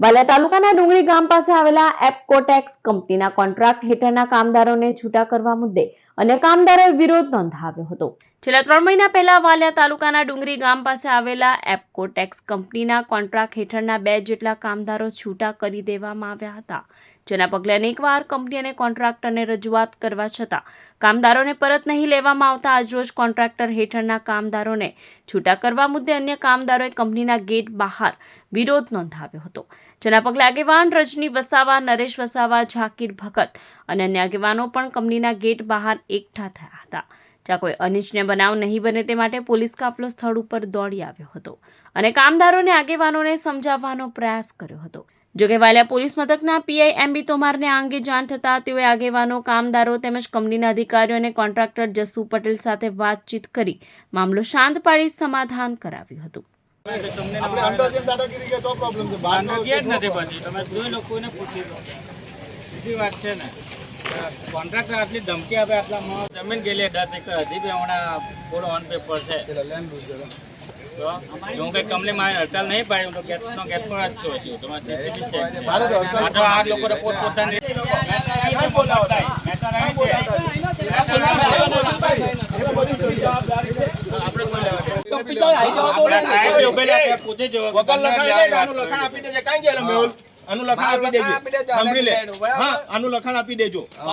વાલિયા તાલુકાના ડુંગળી ગામ પાસે આવેલા એપકોટેક્સ કંપનીના કોન્ટ્રાક્ટ હેઠળના કામદારોને છૂટા કરવા મુદ્દે અને કામદારોએ વિરોધ નોંધાવ્યો હતો. છેલ્લા ત્રણ મહિના પહેલા વાલિયા તાલુકાના ડુંગરી ગામ પાસે આવેલા એપકોટેક્સ કંપનીના કોન્ટ્રાક્ટ હેઠળના બે જેટલા કામદારો છૂટા કરી દેવામાં આવ્યા હતા. જેના પગલે અનેકવાર કંપની અને કોન્ટ્રાક્ટરને રજૂઆત કરવા છતાં કામદારોને પરત નહીં લેવામાં આવતા આજરોજ કોન્ટ્રાક્ટર હેઠળના કામદારોને છૂટા કરવા મુદ્દે અન્ય કામદારોએ કંપનીના ગેટ બહાર વિરોધ નોંધાવ્યો હતો. જેના પગલે આગેવાન રજની વસાવા, નરેશ વસાવા ઝાકીર ભગત અને અન્ય આગેવાનો પણ કંપનીના ગેટ બહાર એકઠા થયા હતા. જ્યાં કોઈ અનિચ્છનીય બનાવ નહીં બને તે માટે પોલીસ કાફલો સ્થળ ઉપર દોડી આવ્યો હતો અને કામદારોને આગેવાનોને સમજાવવાનો પ્રયાસ કર્યો હતો. જોકે વાલિયા પોલીસ મથકના પીઆઈ એમ બી તોમારને આ અંગે જાણ થતાં તેઓએ આગેવાનો, કામદારો તેમજ કંપનીના અધિકારીઓ અને કોન્ટ્રાક્ટર જસુ પટેલ સાથે વાતચીત કરી મામલો શાંત પાડી સમાધાન કરાવ્યું હતું. આપણે અંદર જેમ દાદાગીરી કે તો પ્રોબ્લેમ છે બહાર બહારનો ગયા જ નથી પછી તમે જોઈ લો કોઈને પૂછી લો બીજી વાત છે ને કોન્ટ્રાક્ટર આટલી ધમકી આપે આટલા જમીન ગયેલી દસ એકર હજી બી હમણાં પૂરો ઓન પેપર છે તો હું કઈ કંપની મારી હડતાલ નહીં પાડી હું તો ગેસનો ગેસ પર જ છું હજુ તમારે સીસીબી છે મારે તો હડતાલ આ તો આ લોકોને પોતપોતાની નહીં બોલાવતા પૂછી વગર લખાણ આનું લખાણ આપી દેજે કાંઈ ગયેલો મેહુલ આનું લખાણ આપી દેજો. સાંભળી લે. હા આનું લખાણ આપી દેજો.